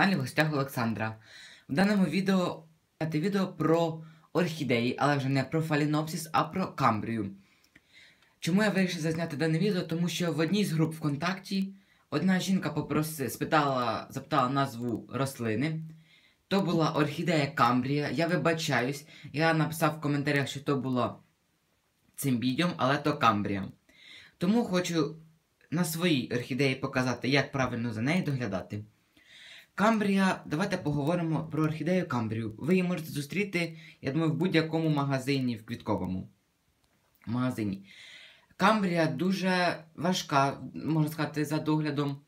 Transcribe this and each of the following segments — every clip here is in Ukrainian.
каналі в гостях Олександра. В даному відео це відео про орхідеї, але вже не про фалінопсис, а про камбрію. Чому я вирішив зазняти дане відео? Тому що в одній з груп ВКонтакті одна жінка попроси, спитала, запитала назву рослини. То була орхідея Камбрія. Я вибачаюсь. Я написав в коментарях, що то було цимбідіум, але то камбрія. Тому хочу на своїй орхідеї показати, як правильно за нею доглядати. Камбрія, давайте поговоримо про орхідею Камбрію. Ви її можете зустріти, я думаю, в будь-якому магазині, в квітковому магазині. Камбрія дуже важка, можна сказати, за доглядом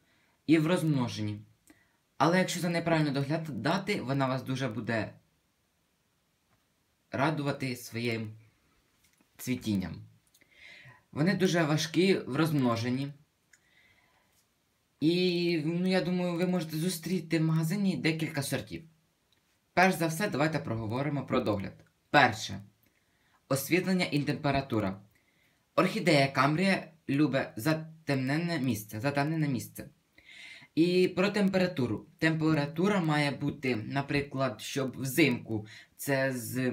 і в розмноженні. Але якщо за нею правильно доглядати, вона вас дуже буде радувати своїм цвітінням. Вони дуже важкі в розмноженні. І, ну, я думаю, ви можете зустріти в магазині декілька сортів. Перш за все, давайте проговоримо про догляд. Перше. Освітлення і температура. Орхідея Камбрія любить затемнене місце. Затемнене місце. І про температуру. Температура має бути, наприклад, щоб взимку це з.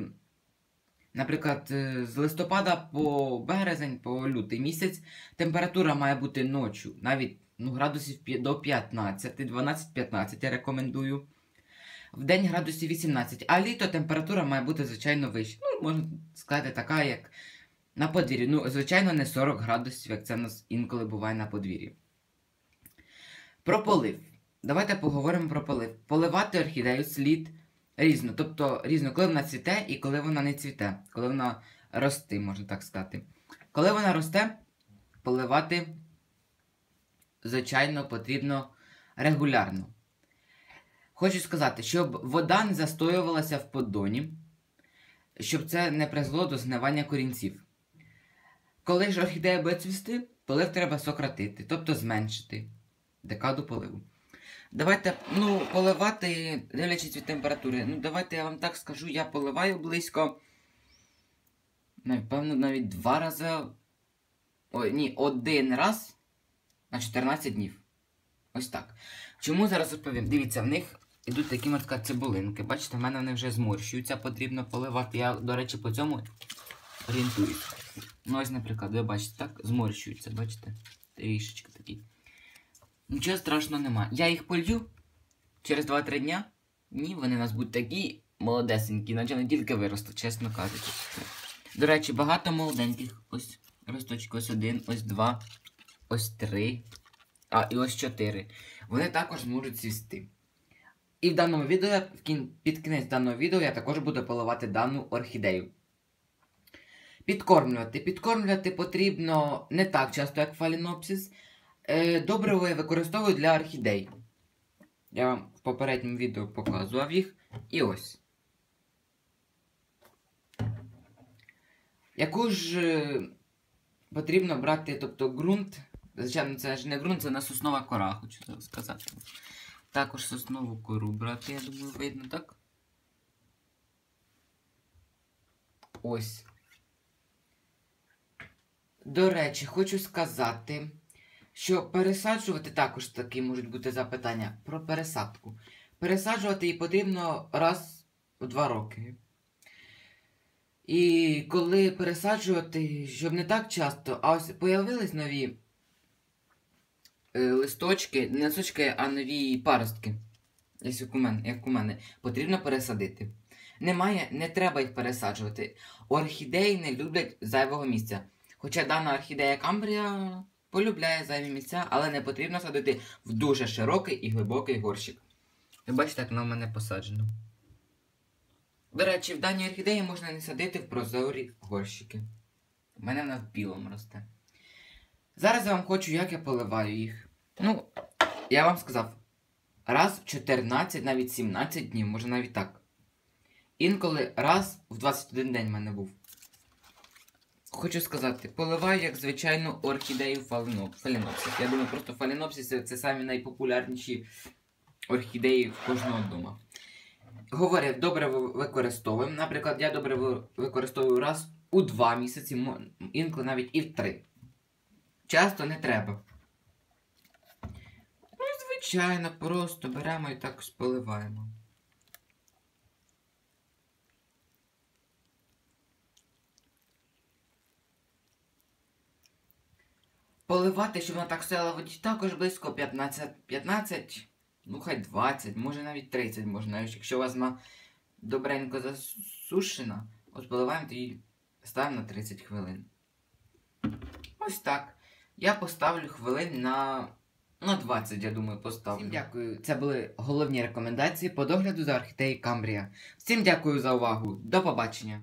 Наприклад, з листопада по березень, по лютий місяць температура має бути ночі, навіть ну, градусів до 15, 12-15 я рекомендую. В день градусів 18, а літо температура має бути, звичайно, вища. Ну, можна сказати, така, як на подвір'ї. Ну, звичайно, не 40 градусів, як це у нас інколи буває на подвір'ї. Про полив. Давайте поговоримо про полив. Поливати орхідею слід різно. Тобто різно, коли вона цвіте і коли вона не цвіте, коли вона росте, можна так сказати. Коли вона росте, поливати, звичайно, потрібно регулярно. Хочу сказати, щоб вода не застоювалася в поддоні, щоб це не призвело до згнивання корінців. Коли ж орхідея буде цвісти, полив треба сократити, тобто зменшити декаду поливу. Давайте, ну, поливати, дивлячись від температури. Ну, давайте я вам так скажу, я поливаю близько. Напевно, навіть два рази. Ой, ні, один раз на 14 днів. Ось так. Чому зараз розповім? Дивіться, в них йдуть такі матка цибулинки. Бачите, в мене вони вже зморщуються, потрібно поливати. Я, до речі, по цьому орієнтуюсь. Ну, ось, наприклад, ви бачите, так? Зморщуються, бачите? Трішечки такі. Нічого страшного нема. Я їх полью через 2-3 дня. Ні, вони у нас будуть такі молодесенькі, наче не тільки виростуть, чесно кажучи. До речі, багато молоденьких. Ось росточки, ось один, ось два, ось три. А, і ось чотири. Вони також можуть цвісти. І в даному відео, під кінець даного відео я також буду поливати дану орхідею. Підкормлювати. Підкормлювати потрібно не так часто, як фалінопсис. Е, добриво я використовую для орхідей. Я вам в попередньому відео показував їх. І ось. Яку ж е, потрібно брати, тобто ґрунт. Звичайно, це ж не ґрунт, це не соснова кора, хочу сказати. Також соснову кору брати, я думаю, видно, так? Ось. До речі, хочу сказати, що пересаджувати також такі можуть бути запитання про пересадку. Пересаджувати її потрібно раз у два роки. І коли пересаджувати, щоб не так часто, а ось появились нові листочки, не листочки, а нові паростки, як у мене, як у мене, потрібно пересадити. Немає, не треба їх пересаджувати. Орхідеї не люблять зайвого місця. Хоча дана орхідея Камбрія полюбляє зайві місця, але не потрібно садити в дуже широкий і глибокий горщик. Ви бачите, як в мене посаджено. До речі, в даній орхідеї можна не садити в прозорі горщики. У мене вона в білому росте. Зараз я вам хочу, як я поливаю їх. Ну, я вам сказав, раз в 14, навіть 17 днів, може навіть так. Інколи раз в 21 день в мене був. Хочу сказати, поливаю, як звичайно, орхідею фалінопсис. Я думаю, просто фалінопсиси це самі найпопулярніші орхідеї в кожного вдома. Говорять, добре використовуємо. Наприклад, я добре використовую раз у два місяці, інколи навіть і в три. Часто не треба. Звичайно, просто беремо і так поливаємо. Поливати, щоб вона так стояла воді, також близько 15, 15, ну хай 20, може навіть 30 можна. Якщо у вас вона добренько засушена, от поливаємо тоді ставимо на 30 хвилин. Ось так. Я поставлю хвилин на, на 20, я думаю, поставлю. Всім дякую. Це були головні рекомендації по догляду за орхідеї Камбрія. Всім дякую за увагу. До побачення.